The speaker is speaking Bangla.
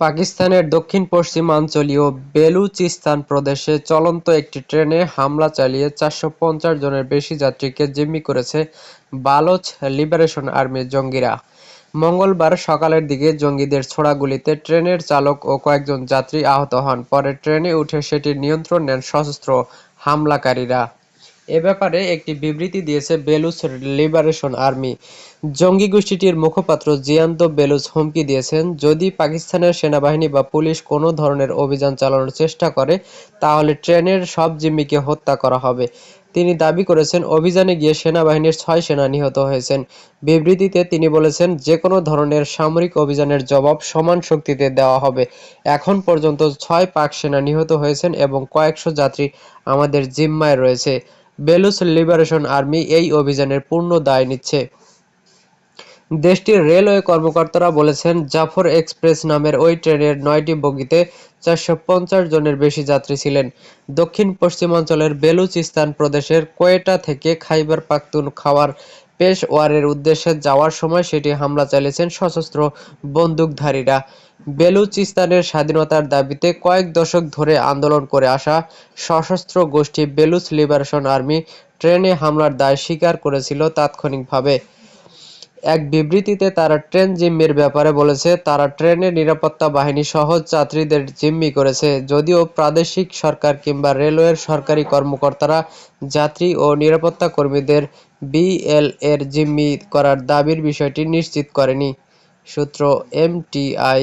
পাকিস্তানের দক্ষিণ-পশ্চিমাঞ্চলীয় বেলুচিস্তান প্রদেশে চলন্ত একটি ট্রেনে হামলা চালিয়ে চারশো পঞ্চাশ জনের বেশি যাত্রীকে জিম্মি করেছে বালোচ লিবারেশন আর্মির জঙ্গিরা। মঙ্গলবার সকালের দিকে জঙ্গিদের ছোড়া গুলিতে ট্রেনের চালক ও কয়েকজন যাত্রী আহত হন। পরে ট্রেনে উঠে সেটির নিয়ন্ত্রণ নেন সশস্ত্র হামলাকারীরা। এ ব্যাপারে একটি বিবৃতি দিয়েছে বেলুচ লিবারেশন আর্মি। জঙ্গি গোষ্ঠীটির মুখপাত্র জিয়ান্ত বেলুচ হুমকি দিয়েছেন, যদি পাকিস্তানের সেনাবাহিনী বা পুলিশ কোনো ধরনের অভিযান চালানোর চেষ্টা করে, তাহলে ট্রেনের সব জিম্মিকে হত্যা করা হবে। তিনি দাবি করেছেন, অভিযানে গিয়ে সেনাবাহিনীর ছয় সেনা নিহত হয়েছেন। বিবৃতিতে তিনি বলেছেন, যে কোনো ধরনের সামরিক অভিযানের জবাব সমান শক্তিতে দেওয়া হবে। এখন পর্যন্ত ছয় পাক সেনা নিহত হয়েছেন এবং কয়েকশো যাত্রী আমাদের জিম্মায় রয়েছে। বেলুচ লিবারেশন আর্মি এই অভিযানের পূর্ণ দায় নিচ্ছে। দেশটির রেলওয়ে কর্মকর্তারা বলেছেন, জাফর এক্সপ্রেস নামের ওই ট্রেনের নয়টি বগিতে চারশো পঞ্চাশ জনের বেশি যাত্রী ছিলেন। দক্ষিণ-পশ্চিমাঞ্চলের বেলুচিস্তান প্রদেশের কোয়েটা থেকে খাইবার পাখতুনখাওয়ার পেশওয়ারের উদ্দেশ্যে যাওয়ার সময় সেটি হামলা চালিয়েছেন সশস্ত্র বন্দুকধারীরা। বেলুচিস্তানের স্বাধীনতার দাবিতে কয়েক দশক ধরে আন্দোলন করে আসা সশস্ত্র গোষ্ঠী বেলুচ লিবারেশন আর্মি ট্রেনে হামলার দায় স্বীকার করেছিল তাৎক্ষণিকভাবে। এক বিবৃতিতে তারা ট্রেন জিম্মির ব্যাপারে বলেছে, তারা ট্রেনের নিরাপত্তা বাহিনী সহ যাত্রীদের জিম্মি করেছে। যদিও প্রাদেশিক সরকার কিংবা রেলওয়ের সরকারি কর্মকর্তারা যাত্রী ও নিরাপত্তা কর্মীদের বিএলএর জিম্মি করার দাবির বিষয়টি নিশ্চিত করেনি। সূত্র এমটিআই